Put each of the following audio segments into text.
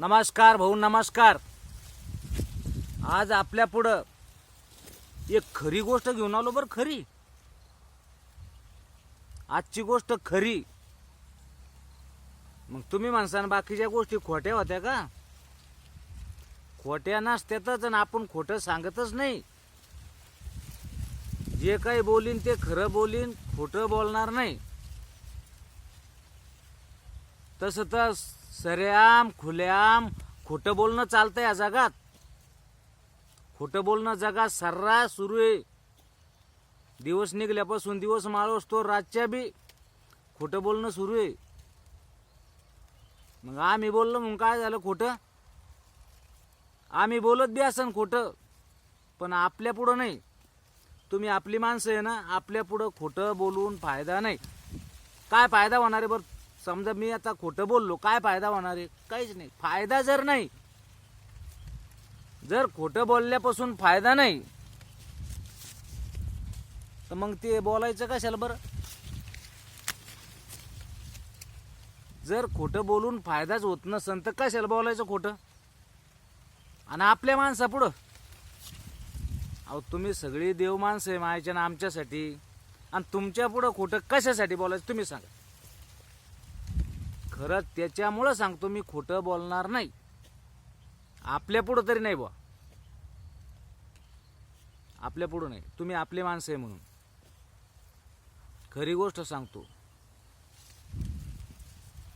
नमस्कार भाऊ नमस्कार. आज आपल्या पुढं एक खरी गोष्ट घेऊन आलो बरं खरी. आजची गोष्ट खरी. मग तुम्ही म्हणसान बाकीच्या गोष्टी खोट्या होत्या का? खोट्या नसत्यातच आणि आपण खोटं सांगतच नाही. जे काही बोलीन ते खरं बोलीन खोटं बोलणार नाही. तसं तर सरेआम खुलेआम खोटं बोलणं चालतं या जगात. खोटं बोलणं जगात सर्रास सुरू आहे. दिवस निघल्यापासून दिवस माळ असतो रातच्या बी खोटं बोलणं सुरू आहे. मग आम्ही बोललो मग काय झालं खोटं? आम्ही बोलत बी असन खोटं पण आपल्या पुढं नाही. तुम्ही आपली माणसं आहे ना आपल्या पुढं खोटं बोलून फायदा नाही. काय फायदा होणार आहे बरं? समजा मी आता खोटं बोललो काय फायदा होणार आहे? काहीच नाही. फायदा जर नाही जर खोटं बोलल्यापासून फायदा नाही तर मग ते बोलायचं कशाला बरं? जर खोटं बोलून फायदाच होत नसन तर कशाला बोलायचं खोटं? आणि आपल्या माणसा पुढं अहो तुम्ही सगळी देव माणसं आहे मायाच्या आमच्यासाठी. आणि तुमच्या पुढं खोटं कशासाठी बोलायचं? तुम्ही सांगा. खरं त्याच्यामुळं सांगतो मी खोटं बोलणार नाही. आपल्या पुढं तरी नाही बुवा. आपल्या पुढं नाही. तुम्ही आपले माणसं आहे म्हणून. खरी गोष्ट सांगतो.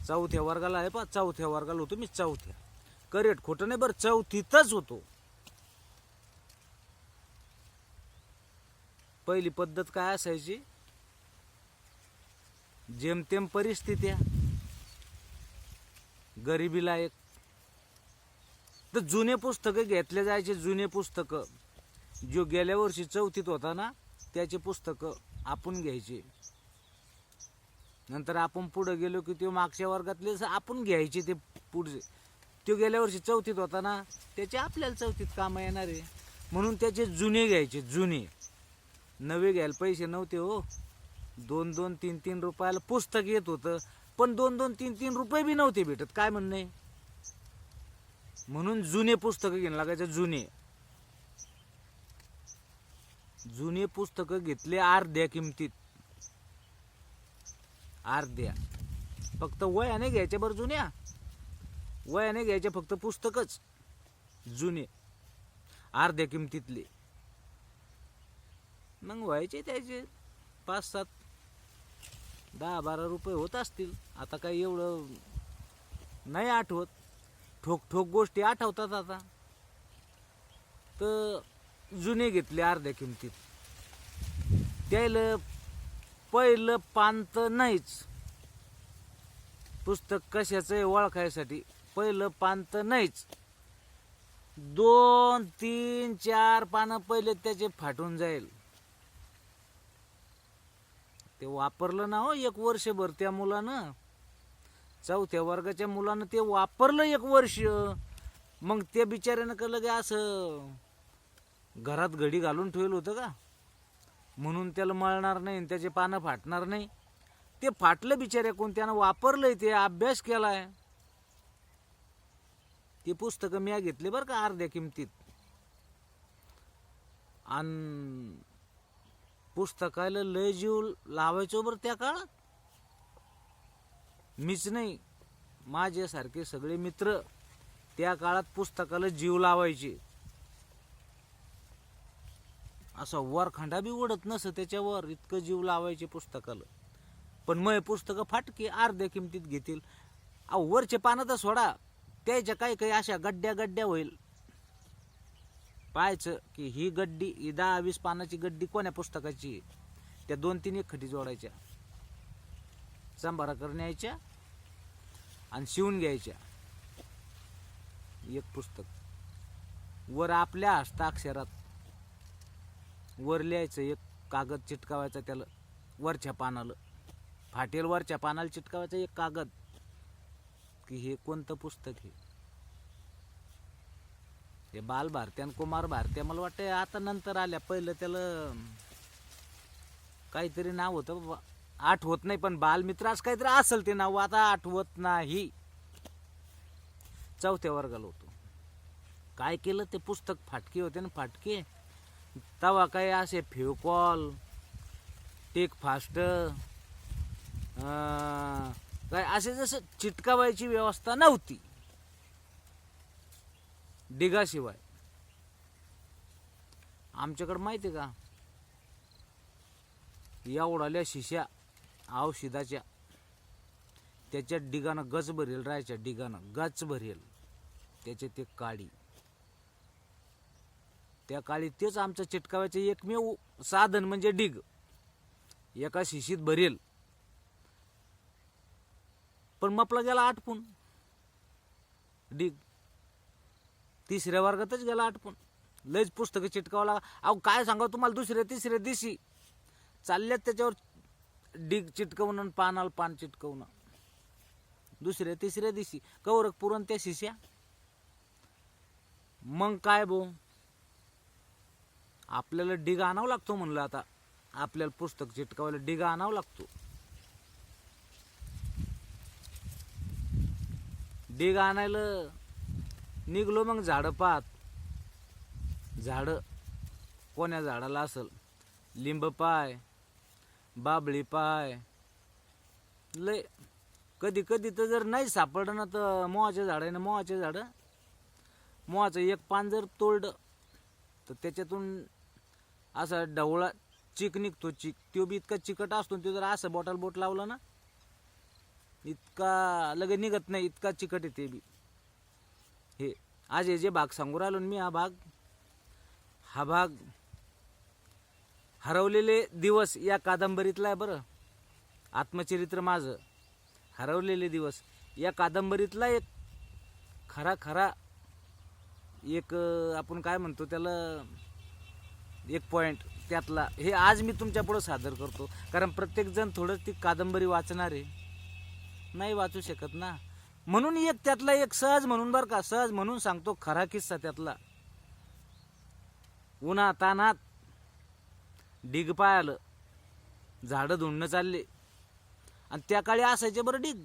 चौथ्या वर्गाला आहे पा चौथ्या वर्गाला होतो मी चौथ्या. करेट खोटं नाही बरं चौथीतच होतो. पहिली पद्धत काय असायची? जेमतेम परिस्थित्या. गरिबीला एक तर जुने पुस्तकं घेतले जायचे जुने पुस्तकं. जो गेल्या वर्षी चौथीत होता ना त्याचे पुस्तकं आपण घ्यायचे. नंतर आपण पुढं गेलो की ते मागच्या वर्गातले आपण घ्यायचे ते पुढचे. तो गेल्या वर्षी चौथीत होता ना त्याचे आपल्याला चौथीत कामं येणार आहे. म्हणून त्याचे जुने घ्यायचे जुने. नवे घ्यायला पैसे नव्हते हो. दोन दोन तीन तीन रुपयाला पुस्तक येत होतं. पण दोन दोन तीन तीन रुपये बी नव्हते भेटत. काय म्हणणं? आहे म्हणून जुने पुस्तकं घेणं लागायचे जुने. जुने पुस्तकं घेतले अर्ध्या किमतीत. अर्ध्या. फक्त वयाने घ्यायच्या बरं जुन्या. वयाने घ्यायचे फक्त पुस्तकच. जुने. अर्ध्या किमतीतले. मग व्हायचे त्याचे. पाच सात दहा बारा रुपये होत असतील. आता काही एवढं नाही आठवत. ठोक ठोक गोष्टी आठवतात आता. तर जुने घेतले अर्ध्या किमतीत. त्याला पहिलं पान तर नाहीच. पुस्तक कशाचं आहे ओळखायसाठी पहिलं पान तर नाहीच. दोन तीन चार पानं पहिले त्याचे फाटून जाईल. ते वापरलं ना हो एक वर्षभर त्या मुलानं. चौथ्या वर्गाच्या मुलानं ते वापरलं एक वर्ष. मग त्या बिचाऱ्यानं कळलं की असं घरात घडी घालून ठेवलं होतं का? म्हणून त्याला मळणार नाही आणि त्याचे पानं फाटणार नाही. ते फाटलं बिचाऱ्या कोणत्यानं वापरलंय ते अभ्यास केलाय. ते पुस्तकं मी घेतले बरं का अर्ध्या किमतीत. आणि पुस्तकाला लय जीव लावायचो बरं त्या काळात. मीच नाही माझ्यासारखे सगळे मित्र त्या काळात पुस्तकाला जीव लावायचे. असा वरखंडा बी उडत नसं त्याच्यावर इतकं जीव लावायचे पुस्तकाला. पण मग पुस्तकं फाटकी अर्ध्या किमतीत घेतील. वरचे पानं तर सोडा त्याच्या काही काही अशा गड्ड्या गड्ड्या होईल. पाहायचं की ही गड्डी ही दहा वीस पानाची गड्डी कोण्या पुस्तकाची त्या दोन तीन एक खटी जोडायच्या. सांबारा न्यायच्या आणि शिवून घ्यायच्या. एक पुस्तक. वर आपल्या हस्ताक्षरात वर लिहायचं एक कागद चिटकावायचा त्याला वरच्या पानाला. फाटेल वरच्या पानाला चिटकावायचा एक कागद. की हे कोणतं पुस्तक आहे ते बाल भारत्या आणि कुमार भारत्या मला वाटतं आता नंतर आल्या. पहिलं त्याला काहीतरी नाव होतं आठवत नाही पण बालमित्र असं काहीतरी असेल ते नाव. आता आठवत नाही. चौथ्या वर्गाला होतो. काय केलं ते पुस्तक फाटके होते ना फाटके. तवा काय असे फेवकॉल टेक फास्ट काय असे जसं चिटकावायची व्यवस्था नव्हती. डिगाशिवाय. आमच्याकडं माहिती आहे का? उडाल्या शिश्या औषधाच्या त्याच्या डिगानं गच भरेल राहायच्या डिगानं गच भरेल. त्याचे ते काळी त्या काळी तेच आमचं चिटकावायचं एकमेव साधन म्हणजे डिग. एका शिशीत भरेल. पण मपला गेला आटपून. डिग. तिसऱ्या वर्गातच गेला आटपून. लयच पुस्तकं चिटकावं लागा अहो काय सांगा तुम्हाला दुसऱ्या तिसऱ्या दिवशी. चालल्यात त्याच्यावर डिग चिटकवणं आणि पानाला पान चिटकवणं. दुसऱ्या तिसऱ्या दिवशी. कवरक पुरण त्या शिष्या. मग काय बो आपल्याला डिग आणावं लागतो म्हणलं आता. आपल्याला पुस्तक चिटकावायला डिग आणावं लागतो. डिग आणायला निघलो मग झाडं पाहत. झाडं कोण्या झाडाला असेल? लिंब पाय बाबळी पाय. लय कधी कधी तर जर नाही सापडलं ना तर मोहाच्या झाड आहे ना मोहाचे झाडं. मोहाचं एक पान जर तोडलं तर त्याच्यातून असा ढवळा चिक निघतो चिक. तो बी इतका चिकट असतो तो जर असं बॉटल बोट लावलं ना इतका लगे निघत नाही इतका चिकट आहे ते बी. हे आज हे जे भाग सांगू राहिलो मी हा भाग हा भाग हरवलेले दिवस या कादंबरीतला आहे बरं. आत्मचरित्र माझं. हरवलेले दिवस या कादंबरीतला एक खरा खरा एक आपण काय म्हणतो त्याला एक पॉईंट त्यातला. हे आज मी तुमच्यापुढं सादर करतो. कारण प्रत्येकजण थोडं ती कादंबरी वाचणार. आहे नाही वाचू शकत ना. म्हणून एक त्यातला एक सहज म्हणून बरं का सहज म्हणून सांगतो खरा किस्सा त्यातला. उन्हा तानात डिगपाय आलं झाडं धुंडणं चालले. आणि त्या काळी असायचे बरं डिग.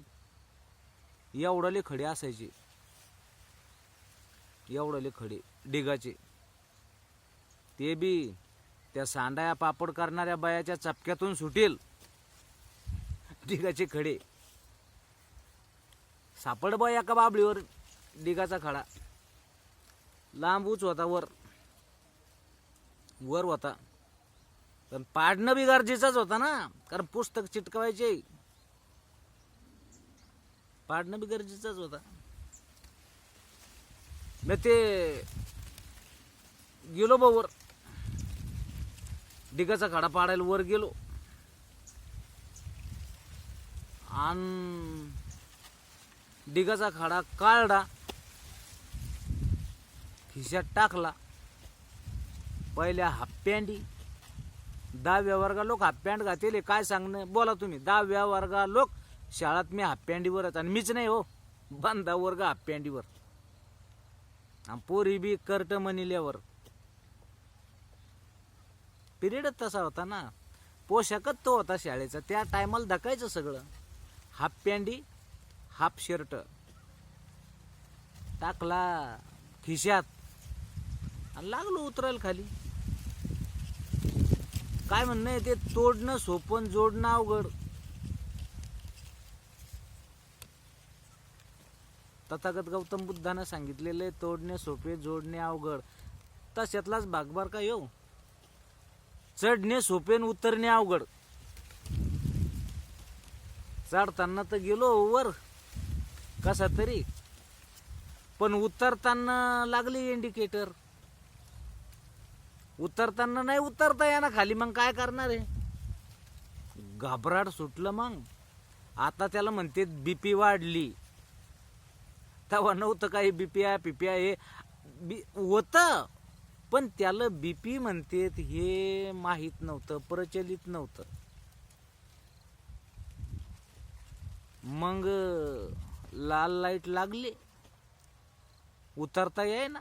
एवढाले खडे असायचे. एवढाले खडे डिगाचे. ते बी त्या सांडाया पापड करणाऱ्या बायाच्या चपक्यातून सुटेल. डिगाचे खडे. सापड बा एका बाबळीवर डिगाचा खडा. लांब उच होता वर. वर होता. पण पाडणं बी गरजेचंच होता ना कारण पुस्तक चिटकवायचे. पाडणं बी गरजेचंच होता. मी ते गेलो बा वर. डिगाचा खडा पाडायला वर गेलो. आणि डिगाचा खाडा काढला खिशात टाकला. पहिल्या हाफ पॅन्टी दहाव्या वर्गा लोक हाफ पॅन्ट घातेले काय सांगणं? बोला तुम्ही. दहाव्या वर्गा लोक शाळात मी हाफ पॅन्टीवरच आणि मीच नाही हो बांधा वर्ग हाफ पॅन्टीवर आणि पोरी बी कर्ट म्हणिल्यावर. पिरियडच तसा होता ना. पोशाखच तो होता शाळेचा. त्या टायमाला धकायचं सगळं. हाफ पॅन्टी हाफ शर्ट टाकला खिशात आणि लागलो उतरायला खाली. काय म्हणणं आहे ते तोडणं सोपन जोडणं अवघड. तथागत गौतम बुद्धानं सांगितलेले तोडणे सोपे जोडणे अवघड. तशातलाच भागबार का येऊ? चढणे सोपे आणि उतरणे अवघड. चढताना तर गेलो वर. कसा तरी. पण उतरताना लागली इंडिकेटर उतरताना नाही उतरता येणार खाली मग काय करणार आहे? घाबराट सुटलं मग. आता त्याला म्हणते बीपी वाढली. तेव्हा नव्हतं काही बीपी आहे पी आहे. हे बी होतं. पण त्याला बीपी म्हणतेत हे माहीत नव्हतं प्रचलित नव्हतं. मग लाल लाइट लागली. उतरता येई ना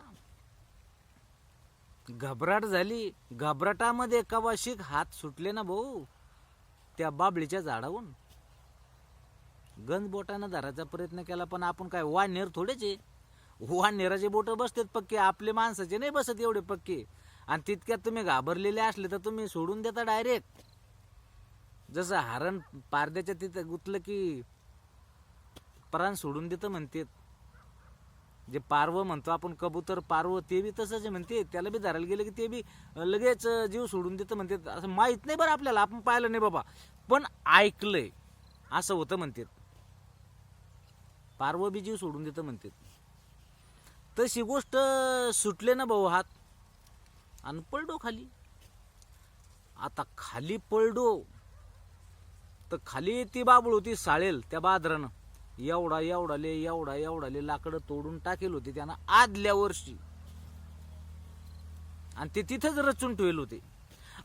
घबराट झाली. घबराटामध्ये कवाशिक हात सुटले ना भाऊ? त्या बाबळीच्या झाडावून गंज बोटानं धरायचा प्रयत्न केला पण आपण काय वानेर थोडेच आहे? वानेराचे बोट बसतात पक्के आपले माणसाचे नाही बसत एवढे पक्के. आणि तितक्यात तुम्ही घाबरलेले असले तर तुम्ही सोडून देता डायरेक्ट जसं हरण पारद्याच्या तिथं गुतलं की प्राण सोडून देतं म्हणतात. जे पारवं म्हणतो आपण कबूतर पारवं ते बी तसंच म्हणते त्याला बी धरायला गेलं की ते बी लगेच जीव सोडून देतं म्हणतात. असं माहीत नाही बरं आपल्याला आपण पाहिलं नाही बाबा. पण ऐकलंय. असं होतं म्हणतात. पारवं बी जीव सोडून देतं म्हणतात. तशी गोष्ट सुटले ना भाऊ हात. आणि पळडो खाली. आता खाली पळडो तर खाली ती बाबळ होती साळेल त्या बादरानं. एवढा एवढाले एवढा एवढाले लाकडं तोडून टाकेल होते त्यानं आदल्या वर्षी. आणि ते तिथंच रचून ठेवले होते.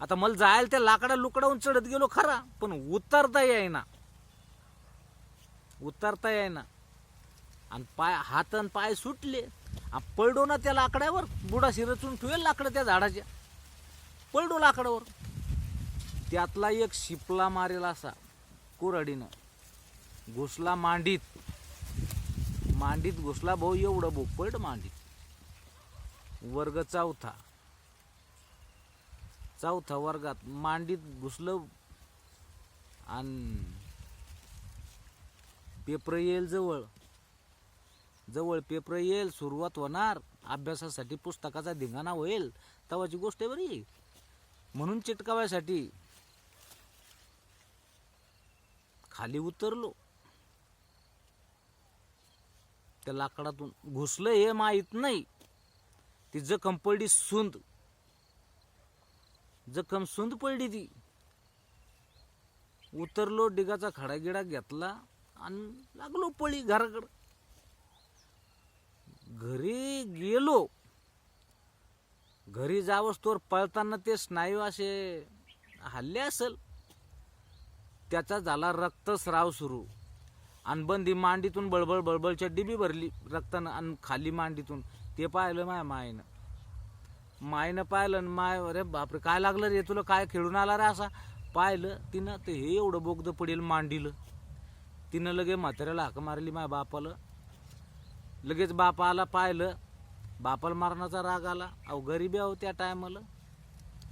आता मला जायला त्या लाकडा लुकडावून चढत गेलो खरा पण उतरता येईना. उतरता येईना. आणि पाय हात आणि पाय सुटले. आणि पळडो ना त्या लाकड्यावर बुडाशी रचून ठेवेल लाकडं त्या झाडाच्या. पळडो लाकडावर. त्यातला एक शिपला मारेल असा कुऱ्हाडीनं. घुसला मांडीत. मांडीत घुसला भाऊ एवढं भोपळ मांडीत. वर्ग चौथा. चौथा वर्गात मांडीत घुसलं आणि पेपर येईल जवळ. जवळ पेपर येईल सुरुवात होणार. अभ्यासासाठी पुस्तकाचा धिंगाणा होईल. तवाची गोष्ट आहे बरी. म्हणून चिटकाव्यासाठी खाली उतरलो. त्या लाकडातून घुसलं हे माहीत नाही. ती जखम पडली सुंद. जखम सुंद पडली ती. उतरलो डिगाचा खडागिडा घेतला आणि लागलो पळी घराकडं. घरी गेलो. घरी जावंच तोर पळताना ते स्नायू असे हल्ले असेल. त्याचा झाला रक्तस्राव सुरू. आणि बंदी मांडीतून बळबळ बळबळच्या डिबी भरली रक्तानं आणि खाली मांडीतून. ते पाहिलं माय मायनं. मायनं पाहिलं आणि माय अरे बापरे काय लागलं रे? तुला काय खेळून आला रे असा? पाहिलं तिनं ते हे एवढं बोगदं पडेल मांडीलं. तिनं लगे म्हाताऱ्याला हाक मारली माय बापाला. लगेच बापाला पाहिलं. बापाला मारण्याचा राग आला. अहो गरीबी आहो त्या टायमाला.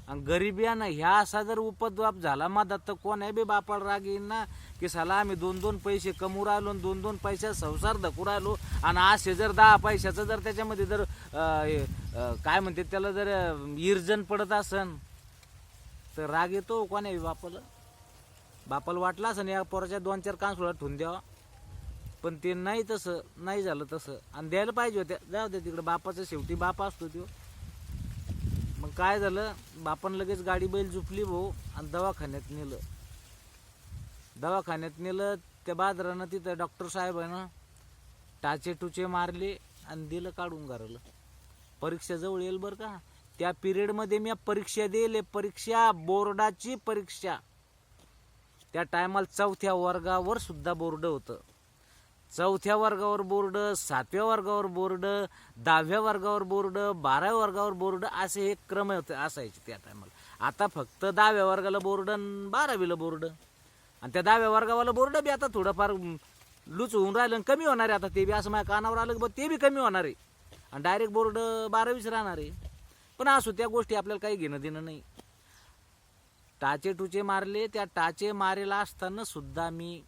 आणि गरिबियानं ह्या असा जर उपद्रव झाला मधात तर कोण आहे बी बापाला राग येईन ना? की साला आम्ही दोन दोन पैसे कमवू राहिलो आणि दोन दोन पैशात संसार धकू राहिलो आणि असे जर दहा पैशाचं जर त्याच्यामध्ये जर काय म्हणते त्याला जर इर्जन पडत असन तर राग येतो हो कोण्या बापाला? बापाला वाटलं असं या पोराच्या दोन चार कानसुळा ठेवून द्यावा. पण ते नाही तसं नाही झालं तसं. आणि द्यायला पाहिजे होत्या. जाऊ दे तिकडे बापाचं शेवटी बाप असतो तो. काय झालं? बापान लगेच गाडी बैल झुपली भाऊ आणि दवाखान्यात नेलं. दवाखान्यात नेलं त्या बाजारानं तिथं डॉक्टर साहेबानं टाचे टुचे मारले आणि दिलं काढून घराला परीक्षा जवळ येईल बरं का? त्या पिरियडमध्ये मी परीक्षा दिले परीक्षा बोर्डाची परीक्षा. त्या टायमाला चौथ्या वर्गावर सुद्धा बोर्ड होतं. चौथ्या वर्गावर बोर्ड सातव्या वर्गावर बोर्ड दहाव्या वर्गावर बोर्ड बाराव्या वर्गावर बोर्ड असे हे क्रम होते असायचे त्या टायमाला आता फक्त दहाव्या वर्गाला बोर्ड आणि बारावीला बोर्ड. आणि त्या दहाव्या वर्गावाला बोर्ड बी आता थोडंफार लूच होऊन राहिलं आणि कमी होणार आहे आता ते बी. असं माझ्या कानावर आलं की ते बी कमी होणार आहे. आणि डायरेक्ट बोर्ड बारावीच राहणार आहे. पण असो त्या गोष्टी आपल्याला काही घेणं देणं नाही. टाचे टुचे मारले त्या टाचे मारेला असताना सुद्धा मी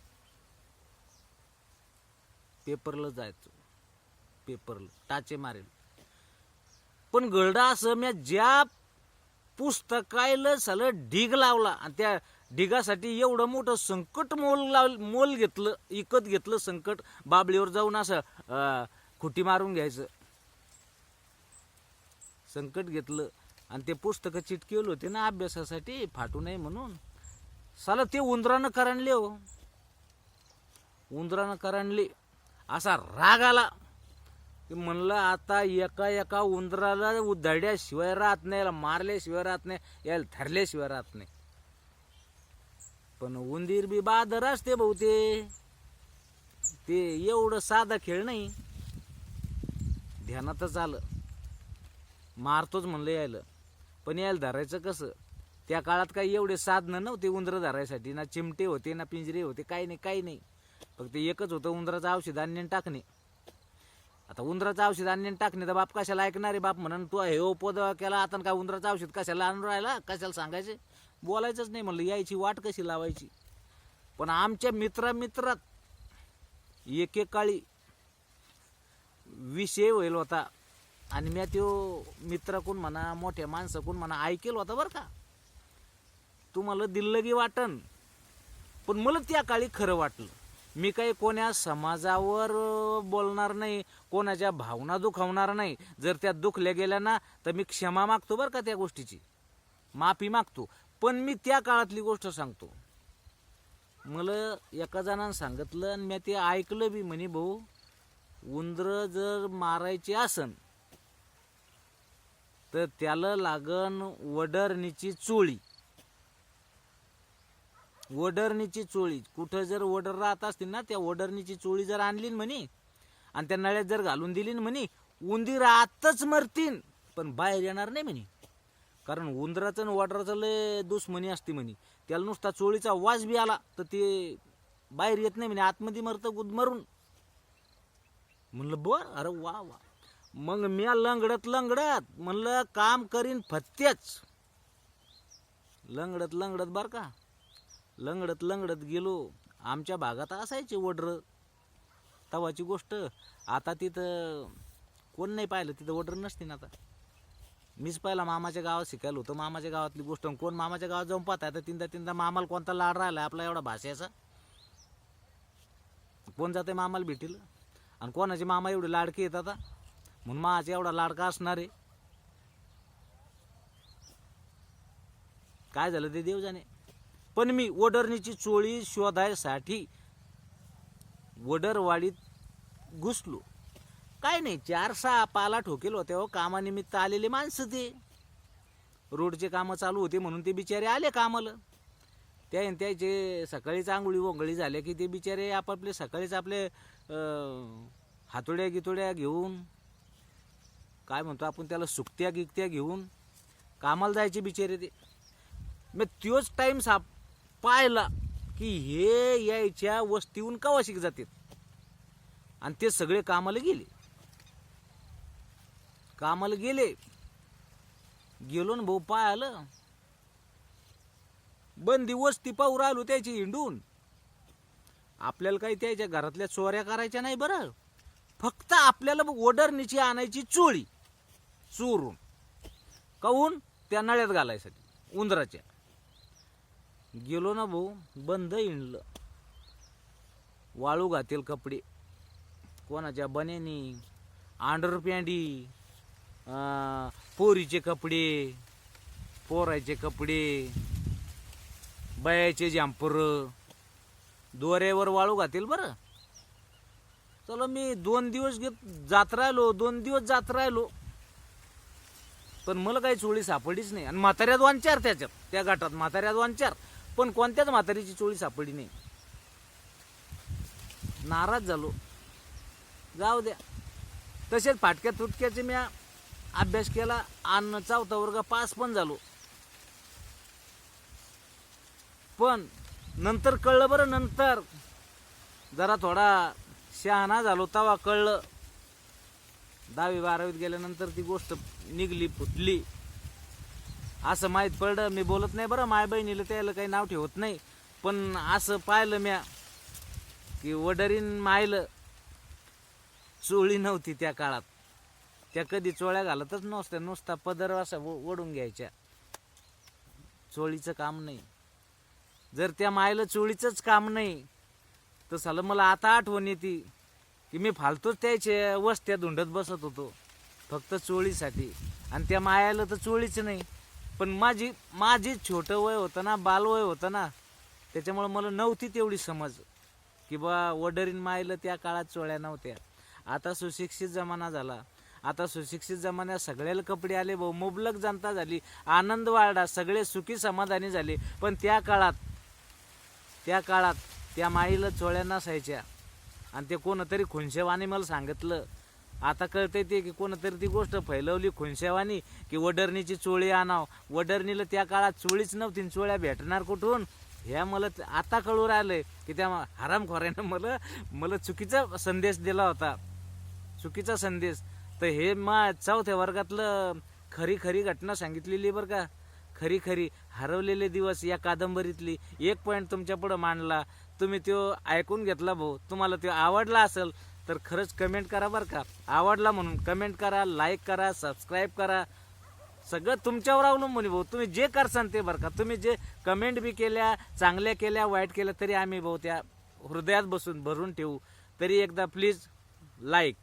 पेपरला जायचो. पेपरला टाचे मारेल. पण गळडा असं मी ज्या पुस्तकायला सालं ढीग लावला आणि त्या ढिगासाठी एवढं मोठं संकट मोल लाव मोल घेतलं इकत घेतलं संकट बाबळीवर जाऊन असं खुटी मारून घ्यायचं. संकट घेतलं आणि ते पुस्तकं चिटकेल होते ना अभ्यासासाठी फाटू नये म्हणून. साला ते उंदरानं करणले हो. उंदरानं करणले असा राग आला. की म्हणलं आता एका एका उंदराला उधळल्याशिवाय राहत नाही याला मारल्याशिवाय राहत नाही याला धरल्याशिवाय राहत नाही. पण उंदीर बी बादर असते भाऊ ते. ते एवढं साधा खेळ नाही. ध्यानातच आलं मारतोच म्हणलं यायला. पण यायला धरायचं कसं? त्या काळात काही एवढे साधनं नव्हते उंदरं धरायसाठी. ना चिमटे होते ना पिंजरे होते काही नाही काही नाही. फक्त एकच होतं उंदराचं औषध आणणे टाकणे. आता उंदराचं औषध आणणे टाकणे तर बाप कशाला ऐकणारे बाप म्हणून तू हे उपद केला आता काय उंदराचं औषध कशाला आणून राहिला? कशाला सांगायचे? बोलायचंच नाही म्हणलं यायची वाट कशी लावायची? पण आमच्या मित्रा मित्रात एकेकाळी विषय होईल होता. आणि मी त्यो मित्राकून म्हणा मोठ्या माणसाकून म्हणा ऐकेल होता बरं का. तुम्हाला दिल्लगी वाटन पण मला त्या काळी खरं वाटलं. मी काही कोण्या समाजावर बोलणार नाही कोणाच्या भावना दुखावणार नाही. जर त्या दुखल्या गेल्या ना तर मी क्षमा मागतो बरं का त्या गोष्टीची. माफी मागतो. पण मी त्या काळातली गोष्ट सांगतो. मला एका जणानं सांगितलं आणि मी ते ऐकलं बी. म्हणे भाऊ उंदर जर मारायचे असन तर त्याला लागन वडरणीची चोळी. वडरणीची चोळी. कुठं जर वडर राहत असतील ना त्या वडरणीची चोळी जर आणली म्हणे आणि त्या नळ्यात जर घालून दिली म्हणे उंदीर आतच मरतीन पण बाहेर येणार नाही म्हणे. कारण उंदराचं आणि वडराचं लय दुश्मनी असते म्हणे. त्याला नुसता चोळीचा वास बी आला तर ते बाहेर येत नाही म्हणे. आतमध्ये मरतं गुद मरून. म्हणलं बर अरे वा वा. मग मी लंगडत लंगडत म्हणलं काम करीन फत्तेच. लंगडत लंगडत बर का. लंगडत लंगडत गेलो. आमच्या भागात असायचे वडर. तवाची गोष्ट आता तिथं कोण नाही पाहिलं तिथं वडर नसते ना आता. मीच पहिला मामाच्या गावात शिकायला होतं. मामाच्या गावातली गोष्ट आणि कोण मामाच्या गावात जाऊन पाहता तर तीनदा तीनदा मामाला कोणता लाड राहिला आपला एवढा भाषेचा कोण जाते मामाला भेटील? आणि कोणाचे मामा एवढे लाडके येत आता? म्हणून माझा एवढा लाडका असणार आहे. काय झालं ते देव जाणे पण मी वडरणीची चोळी शोधायसाठी वडरवाडीत घुसलो. काय नाही चार सहा पाला ठोकेल होते हो कामानिमित्त आलेले माणसं ते. रोडचे कामं चालू होते म्हणून ते बिचारे आले कामाला. त्या त्याचे सकाळीच आंघोळी वोंगळी झाल्या की ते बिचारे आपापले सकाळीच आपले हातोड्या गितोड्या घेऊन काय म्हणतो आपण त्याला सुकत्या गिकत्या घेऊन कामाला जायचे बिचारे ते. मग तोच टाईम साप पाहिला की हे यायच्या वस्तीहून कवाशिक जाते जातात. आणि ते सगळे कामाला गेले. कामाला गेले. गेलो ना भाऊ पाहिलं बंदी वस्ती पाहू राहिलो त्याची हिंडून. आपल्याला काही त्याच्या घरातल्या चोऱ्या करायच्या नाही बरं. फक्त आपल्याला ओढरणीची आणायची चोळी चोरून. काहून? त्या नळ्यात घालायसाठी उंदराच्या. गेलो ना भाऊ बंद हिंडलं वाळू घातील कपडे. कोणाच्या बन्यानी अंडर पॅन्टी पोरीचे कपडे पोराचे कपडे बयाचे जॅम्पर दोऱ्यावर वाळू घातील बरं. चला मी दोन दिवस घेत जात राहिलो दोन दिवस जात राहिलो. पण मला काही चोळी सापडलीच नाही. आणि म्हाताऱ्या वांचार त्याच्यात त्या गटात म्हाताऱ्यात वांचार. पण कोणत्याच म्हातारीची चोळी सापडली नाही. नाराज झालो. जाऊ द्या. तसेच फाटक्या तुटक्याचे मी अभ्यास केला आणि चौथा वर्ग पास पण झालो. पण नंतर कळलं बरं नंतर जरा थोडा शहाणा झालो तवा कळलं. दहावी बारावीत गेल्यानंतर ती गोष्ट निघली फुटली. असं माहीत पडलं मी बोलत नाही बरं माय बहिणीला त्याला काही नाव ठेवत नाही. पण असं पाहिलं म्या की वडरीन मायलं चोळी नव्हती त्या काळात. त्या कधी चोळ्या घालतच नसत्या नुसता पदर असा ओढून घ्यायच्या. चोळीचं काम नाही. जर त्या मायला चोळीचंच काम नाही तर झालं मला आता आठवण येते की मी फालतूच त्याच्या वस्त्या धुंडत बसत होतो. फक्त चोळीसाठी. आणि त्या मायाला तर चोळीच नाही. पण माझी माझी छोटं वय होतं ना बालवय होतं ना त्याच्यामुळं मला नव्हती तेवढी समज. की बा वडरीन मायला त्या काळात चोळ्या नव्हत्या. आता सुशिक्षित जमाना झाला. आता सुशिक्षित जमान्यात सगळ्याला कपडे आले भाऊ. मुबलक जनता झाली. आनंद वाढला. सगळे सुखी समाधानी झाले. पण त्या काळात त्या काळात त्या माईला चोळ्या नसायच्या. आणि ते कोणतरी खुनशेवाने मला सांगितलं. आता कळतंय ते की कोणतरी ती गोष्ट फैलवली खुनशेवानी की वडरणीची चोळी आणाव. वडरणीला त्या काळात चोळीच नव्हती चोळ्या भेटणार कुठून? ह्या मला आता कळू राहिलंय की त्या हरामखोऱ्यानं मला मला चुकीचा संदेश दिला होता. चुकीचा संदेश. तर हे मा चौथ्या वर्गातलं खरी खरी घटना सांगितलेली बरं का. खरी खरी हरवलेले दिवस या कादंबरीतली. एक पॉईंट तुमच्या पुढं मांडला. तुम्ही तो ऐकून घेतला भाऊ. तुम्हाला तो आवडला असेल तर खरंच कमेंट करा बरं का. आवडला म्हणून कमेंट करा लाईक करा सबस्क्राईब करा. सगळं तुमच्यावर अवलंबून आहे भाऊ. तुम्ही जे करसान ते बरं का. तुम्ही जे कमेंट बी केल्या चांगल्या केल्या वाईट केल्या तरी आम्ही भाऊ त्या हृदयात बसून भरून ठेवू. तरी एकदा प्लीज लाईक